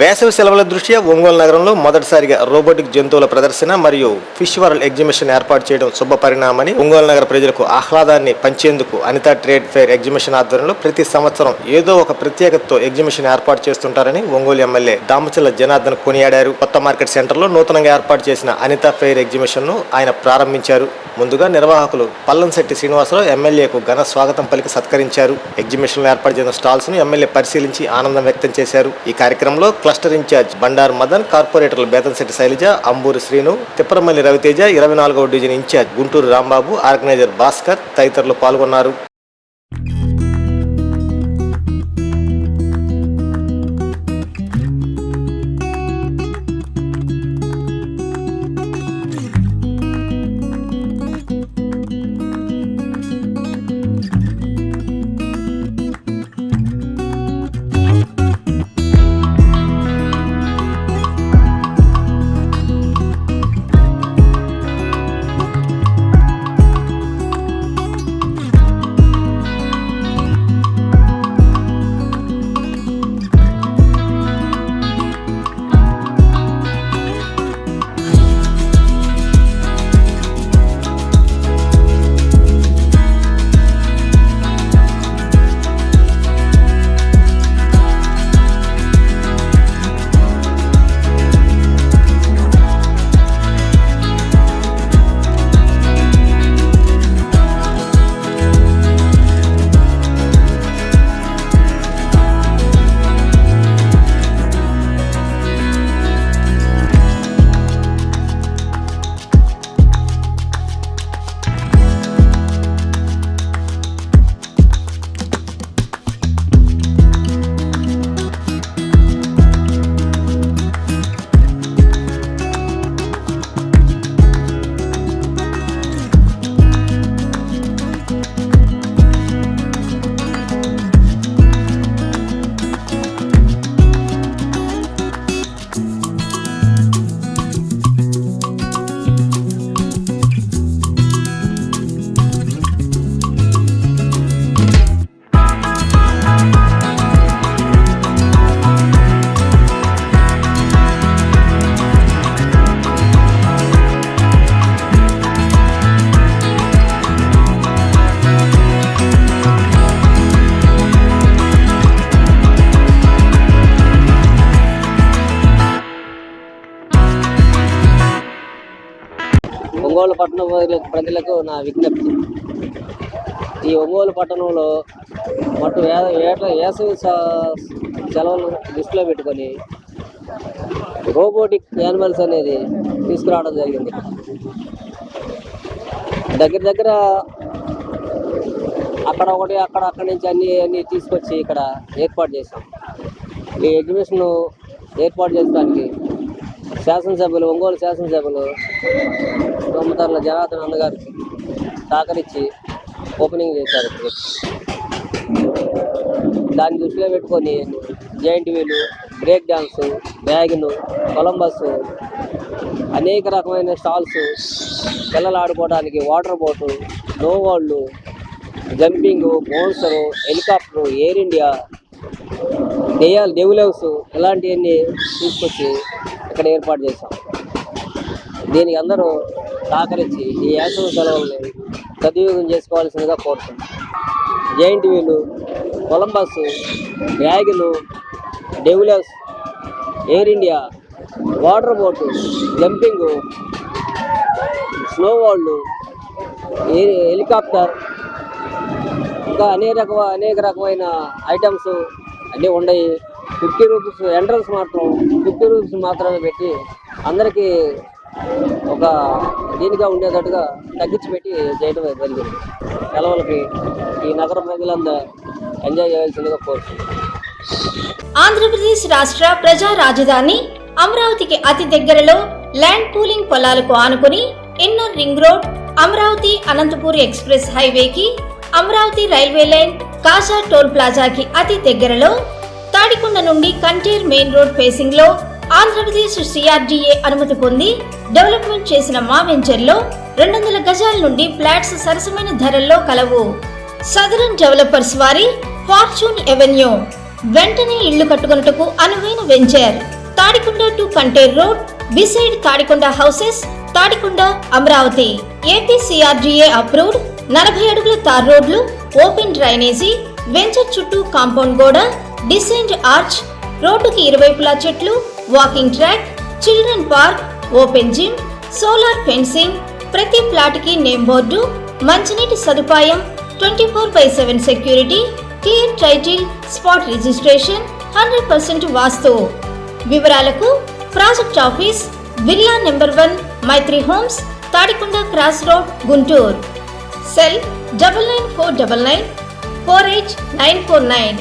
వేసవి సెలవుల దృష్ట్యా ఒంగోలు నగరంలో మొదటిసారిగా రోబోటిక్ జంతువుల ప్రదర్శన మరియు ఫిష్ వరల్డ్ ఎగ్జిబిషన్ ఏర్పాటు చేయడం శుభ పరిణామని ఒంగోలు నగర ప్రజలకు ఆహ్లాదాన్ని పంచేందుకు అనిత ట్రేడ్ ఫెయిర్ ఎగ్జిబిషన్ ఆధ్వర్యంలో ప్రతి సంవత్సరం ఏదో ఒక ప్రత్యేకతతో ఎగ్జిబిషన్ ఏర్పాటు చేస్తుంటారని ఒంగోలు ఎమ్మెల్యే దామచల్ల జనార్దన్ కొనియాడారు. కొత్త మార్కెట్ సెంటర్లో నూతనంగా ఏర్పాటు చేసిన అనిత ఫెయిర్ ఎగ్జిబిషన్ను ఆయన ప్రారంభించారు. ముందుగా నిర్వాహకులు పల్లంశెట్టి శ్రీనివాసరావు ఎమ్మెల్యేకు ఘన స్వాగతం పలికి సత్కరించారు. ఎగ్జిబిషన్లో ఏర్పాటు చేసిన స్టాల్స్ను ఎమ్మెల్యే పరిశీలించి ఆనందం వ్యక్తం చేశారు. ఈ కార్యక్రమంలో క్లస్టర్ ఇన్ఛార్జ్ బండారు మదన్ కార్పొరేటర్లు బేతంశెట్టి శైలజ అంబూరి శ్రీను తిప్పరమల్లి రవితేజ ఇరవై నాలుగవ division incharge Guntur Rambabu organizer Bhaskar తదితరులు పాల్గొన్నారు. ఒంగోలు పట్టణ ప్రజలకు- నా విజ్ఞప్తి. ఈ ఒంగోలు పట్టణంలో మటు ఏట వేసవి స- సెలవులను దృష్టిలో పెట్టుకొని రోబోటిక్ యానిమల్స్ అనేది తీసుకురావడం జరిగింది. దగ్గర దగ్గర అక్కడ ఒకటి అక్కడ అక్కడి నుంచి అన్ని అన్నీ తీసుకొచ్చి ఇక్కడ ఏర్పాటు చేశాం. ఈ ఎగ్జిబిషన్ ఏర్పాటు చేయడానికి శాసనసభ్యులు ఒంగోలు శాసనసభ్యులు తొమ్మిదర్ల జనార్దన్ అన్న గారికి సహకరించి ఓపెనింగ్ చేశారు. దాన్ని దృష్టిలో పెట్టుకొని జాయింట్ వీలు బ్రేక్ డ్యాన్స్ వ్యాగన్ కొలంబస్ అనేక రకమైన స్టాల్స్ పిల్లలు ఆడుకోవడానికి వాటర్ బోటు నో వాళ్ళు jumping monster helicopter Air India దెయ్యాలు దేవులెవ్స్ ఇలాంటివన్నీ తీసుకొచ్చి ఇక్కడ ఏర్పాటు చేశాం. దీనికి అందరూ సహకరించి ఈ వేసవి సెలవుల్ని సద్వినియోగం చేసుకోవాల్సిందిగా కోరుతున్నాం. Giant wheel Columbus వ్యాగిలు devils Air India water boat jumping snow వాళ్ళు హెలికాప్టర్ ఇంకా అనేక రకమ అనేక రకమైన ఐటమ్స్ అన్నీ ఉన్నాయి ఫిఫ్టీ రూపీస్ ఎంట్రన్స్ మాత్రం ఫిఫ్టీ రూపీస్ మాత్రమే పెట్టి అందరికీ ఒక దీనిగా ఉండేటట్టుగా తగ్గించి పెట్టి చేయడం జరిగింది. సెలవులకి ఈ నగర ప్రజలందరూ ఎంజాయ్ చేయాల్సిందిగా కోరుతున్నాను ఆంధ్రప్రదేశ్ రాష్ట్ర ప్రజా రాజధాని అమరావతికి అతి దగ్గరలో ల్యాండ్ పూలింగ్ పొలాలకు ఆనుకుని inner ring road Amaravati Anantapur express హైవేకి Amaravati railway line Kaza toll ప్లాజాకి అతి దగ్గరలో తాడికొండ నుండి కంటేర్ మెయిన్ రోడ్ ఫేసింగ్లో ఆంధ్రప్రదేశ్ సిఆర్డీఏ అనుమతి పొంది డెవలప్మెంట్ చేసిన మా వెంచర్లో రెండు వందల గజాల నుండి ఫ్లాట్స్ సరసమైన ధరల్లో కలవు. సదరన్ డెవలపర్స్ వారి ఫార్చ్యూన్ ఎవెన్యూ. వెంటనే ఇళ్ళు కట్టుకొనుటకు అనువైన venture. Tadikonda to Kanteru road beside Tadikonda houses Tadikonda Amaravati. AP CRDA approved నలభై అడుగుల తార్ రోడ్లు ఓపెన్ డ్రైనేజీ వెంచర్ చుట్టూ కాంపౌండ్ గోడ డిసైన్డ్ ఆర్చ్ రోడ్డుకి ఇరువైపులా చెట్లు walking track children park open gym solar fencing ప్రతి ప్లాట్కి నేమ్ బోర్డు మంచినీటి సదుపాయం twenty four by seven security clear title spot registration hundred percent vastu. వివరాలకు project office villa number one Maithri homes Tadikonda cross road Guntur. Cell double nine four double nine four eight nine four nine.